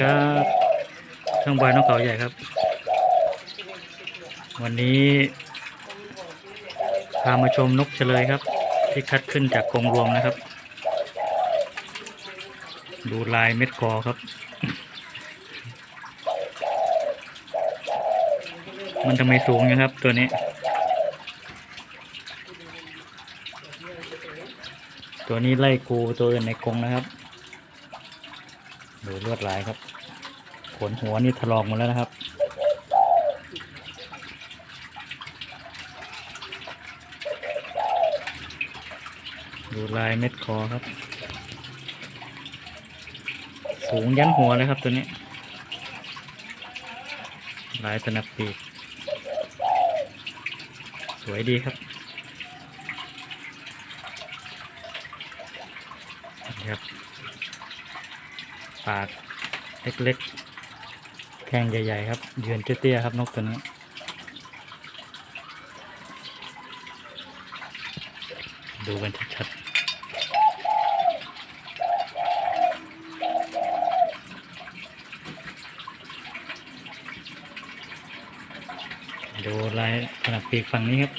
ครับช่องบอยนกเขาใหญ่ครับ วันนี้พามาชมนกเฉลยครับ ที่คัดขึ้นจากกรงรวมนะครับ ดูลายเม็ดคอครับ มันทำไมสูงนะครับตัวนี้ ตัวนี้ไล่กูตัวอื่นในกรงนะครับ ดูลวดลายครับ ขนหัวนี่ถลอกหมดแล้วนะครับ ดูลายเม็ดคอครับ สูงยันหัวเลยครับตัวนี้ ลายสนับปีก สวยดีครับนะครับ ปากเล็กๆ แข้งใหญ่ ๆ ครับเยือนเตี้ยๆครับนกตัวนี้ดูกันชัดๆดูลายขนาดปีกฝั่งนี้ครับ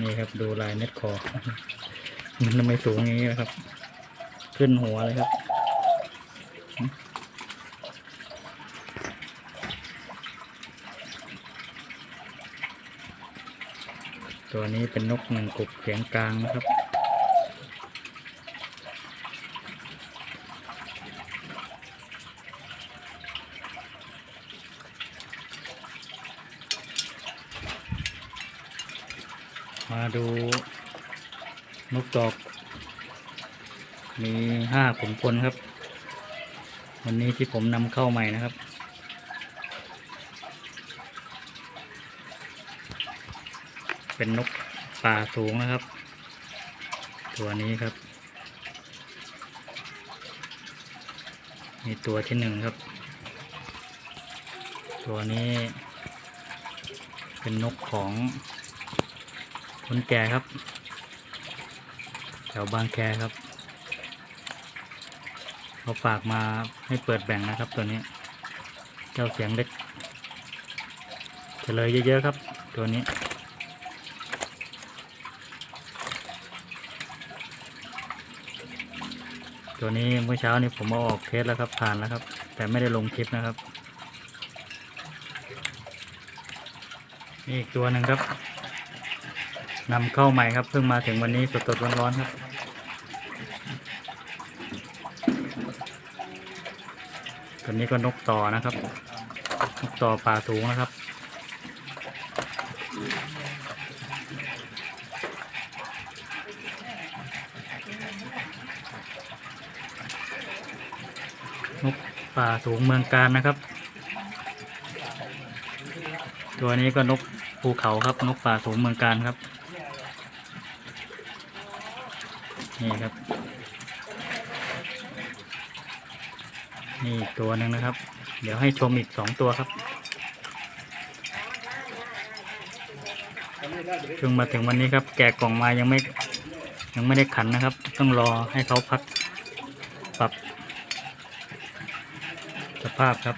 นี่ครับดูลายเม็ดคอ มันทำไมสูงอย่างนี้นะครับ ขึ้นหัวเลยครับ ตัวนี้เป็นนกหนึ่งกบเสียงกลางนะครับ มาดูนกดอก มีห้าขุมพลครับ วันนี้ที่ผมนำเข้าใหม่นะครับ เป็นนกป่าสูงนะครับ ตัวนี้ครับ มีตัวที่หนึ่งครับ ตัวนี้เป็นนกของคนแก่ครับ แถวบางแคครับเขาฝากมาให้เปิดแบ่งนะครับตัวนี้ เจ้าเสียงเล็กเฉลยเยอะๆครับ ตัวนี้ ตัวนี้เมื่อเช้านี้ผมเอาออกเทสแล้วครับผ่านแล้วครับ แต่ไม่ได้ลงคลิปนะครับนี่อีกตัวหนึ่งครับนำเข้าใหม่ครับเพิ่งมาถึงวันนี้สดๆร้อนๆครับ ตัวนี้ก็นกต่อนะครับ นกต่อป่าสูงนะครับ นก ป่าสูงเมืองการนะครับ ตัวนี้ก็นกภูเขาครับนกป่าสูงเมืองการครับ นี่ครับ นี่ตัวหนึ่งนะครับ เดี๋ยวให้ชมอีกสองตัวครับเพิ่งมาถึงวันนี้ครับ แกะกล่องมายังไม่ยังไม่ได้ขันนะครับ ต้องรอให้เขาพักปรับ สภาพครับ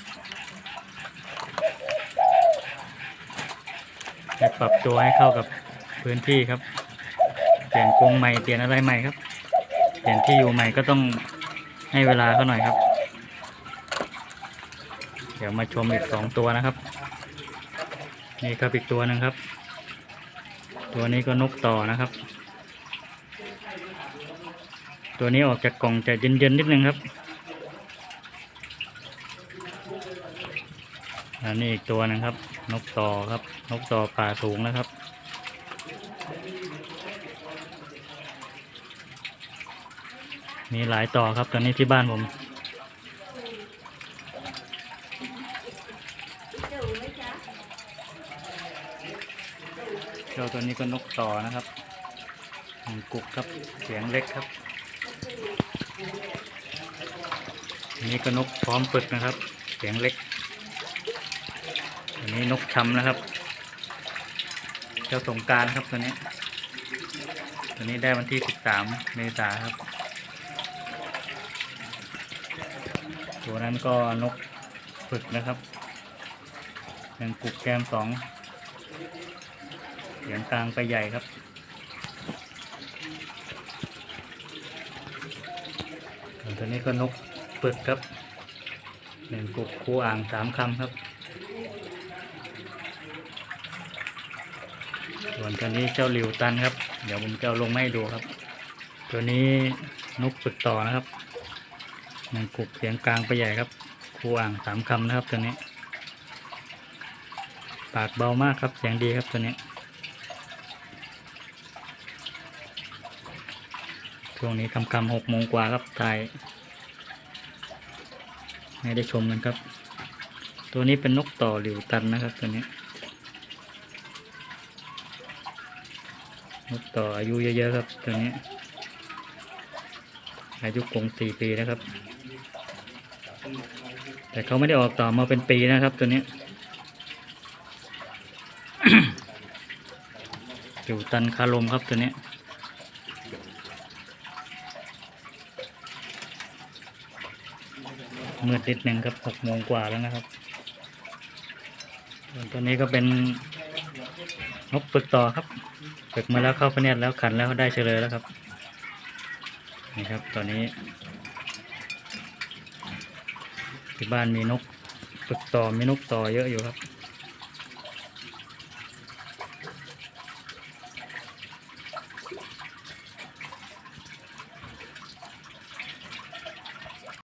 ให้ปรับตัวให้เข้ากับพื้นที่ครับ เปลี่ยนกรงใหม่เปลี่ยนอะไรใหม่ครับ เปลี่ยนที่อยู่ใหม่ก็ต้องให้เวลาเขาหน่อยครับ เดี๋ยวมาชมอีกสองตัวนะครับ นี่ครับอีกตัวหนึ่งครับ ตัวนี้ก็นกต่อนะครับ ตัวนี้ออกจากกล่องจะเย็นๆนิดนึงครับ อันนี้อีกตัวหนึงครับ นกต่อครับ นกต่อป่าสูงนะครับ มีหลายต่อครับตอนนี้ที่บ้านผมเจ้าตัวนี้ก็นกต่อนะครับหนึ่งกุกครับเสียงเล็กครับอันนี้ก็นกพร้อมฝึกนะครับ เสียงเล็ก นนี้นกช้ำนะครับ เจ้าสงการครับตัวนี้ ตัวนี้ได้วันที่ 13 เมษาครับ ตัวนั้นก็นกฝึกนะครับหนึ่งกุกแก้มสองเสียงกลางไปใหญ่ครับตัวนี้ก็นกปึกครับหนึ่งกุกคูอ่างสามคำครับ วนตัวนี้เจ้าหลิวตันครับ เดี๋ยวผมจะเอาลงมาให้ดูครับ ตัวนี้นกปึกต่อนะครับหนึ่งกุกเสียงกลางไปใหญ่ครับครูอ่างสามคำนะครับตัวนี้ ปากเบามากครับเสียงดีครับตัวนี้ช่วงนี้คำคำหกโมงกว่าครับถ่ายให้ได้ชมกันครับ ตัวนี้เป็นนกต่อหลิวตันนะครับตัวนี้ นกต่ออายุเยอะๆครับตัวนี้ อายุคงสี่ปีนะครับ แต่เขาไม่ได้ออกต่อมาเป็นปีนะครับ ตัวนี้หลิวตันคาลมครับตัวนี้มืดนิดหนึ่งครับหกโมงกว่าแล้วนะครับส่วนตัวนี้ก็เป็นนกฝึกต่อครับ ฝึกมาแล้วเข้าพเนียดแล้วขันแล้วได้เฉลยแล้วครับ นี่ครับตอนนี้ ที่บ้านมีนกฝึกต่อมีนกต่อเยอะอยู่ครับ